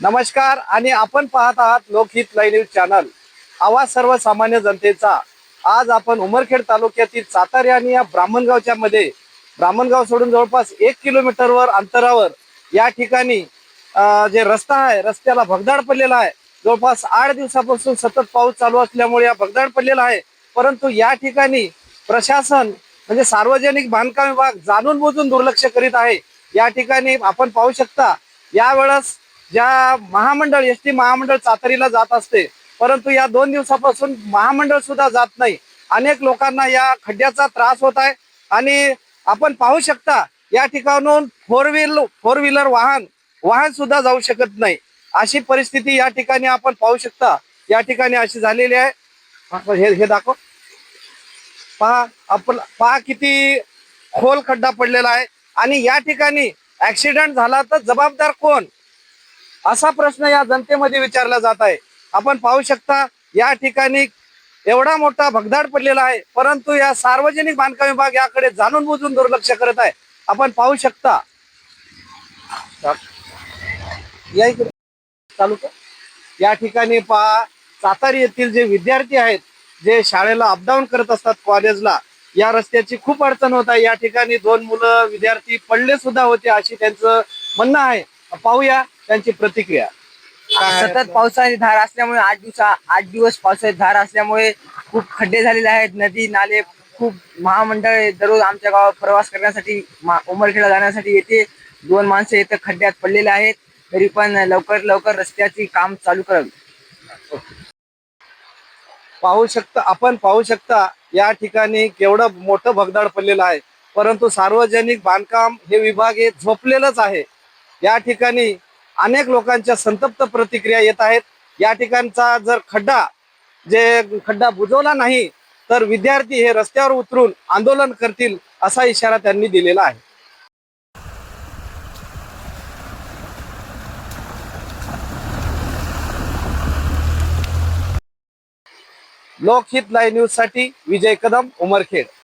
नमस्कार आणि आपण पाहत आहात लोकहित लाईव्ह न्यूज चॅनल. आवाज सर्वसामान्य जनतेचा. आज आपण उमरखेड तालुक्यातील सातारे आणि या ब्राह्मणगावच्या मध्ये ब्राह्मणगाव सोडून जवळपास एक किलोमीटरवर अंतरावर या ठिकाणी जे रस्ता आहे रस्त्याला भगदाड पडलेला आहे. जवळपास आठ दिवसापासून सतत पाऊस चालू असल्यामुळे या भगदाड पडलेला आहे. परंतु या ठिकाणी प्रशासन म्हणजे सार्वजनिक बांधकाम विभाग जाणून बुजून दुर्लक्ष करीत आहे. या ठिकाणी आपण पाहू शकता यावेळेस ज्या महामंडळ एस टी महामंडळ चातरीला जात असते परंतु या दोन दिवसापासून महामंडळ सुद्धा जात नाही. अनेक लोकांना या खड्ड्याचा त्रास होत आहे आणि आपण पाहू शकता या ठिकाणून फोर व्हील फोर व्हीलर वाहन वाहन सुद्धा जाऊ शकत नाही. अशी परिस्थिती या ठिकाणी आपण पाहू शकता. या ठिकाणी अशी झालेली आहे. हे हे दाखव. पहा आपण पहा किती खोल खड्डा पडलेला आहे. आणि या ठिकाणी ऍक्सिडेंट झाला तर जबाबदार कोण? असा प्रश्न या जनतेमध्ये विचारला जात आहे. आपण पाहू शकता या ठिकाणी एवढा मोठा भगदाड पडलेला आहे. परंतु या सार्वजनिक बांधकाम विभाग याकडे जाणून बुजून दुर्लक्ष करत आहे. आपण पाहू शकता. या इकडे चालू कर या ठिकाणी पहा सातारी येथील जे विद्यार्थी आहेत जे शाळेला अपडाऊन करत असतात कॉलेजला या रस्त्याची खूप अडचण होत आहे. या ठिकाणी दोन मुलं विद्यार्थी पडले सुद्धा होते अशी त्यांचं म्हणणं आहे. पाहूया त्यांची प्रतिक्रिया. काय आहे? सतत पावसाची धार असल्यामुळे आठ दिवसा आठ दिवस पावसाची धार असल्यामुळे खूप खड्डे झालेले आहेत. नदी नाले खूप महामंडळ दररोज आमच्या गावात प्रवास करण्यासाठी मा- उमरखेडला जाण्यासाठी येते दोन माणसं इथं खड्ड्यात पडलेले आहेत. तरी पण लवकर लवकर रस्त्याची काम चालू करावे. पाहू शकता आपण पाहू शकता या ठिकाणी केवढं मोठं भगदाड पडलेलं आहे. परंतु सार्वजनिक बांधकाम हे विभाग हे झोपलेलंच आहे. या ठिकाणी अनेक लोकांच्या संतप्त प्रतिक्रिया येत आहेत. या ठिकाणचा जर खड्डा जे खड्डा बुजवला नाही तर विद्यार्थी हे रस्त्यावर उतरून आंदोलन करतील असा इशारा त्यांनी दिलेला आहे. लोकहित लाईव्ह न्यूजसाठी विजय कदम उमरखेड.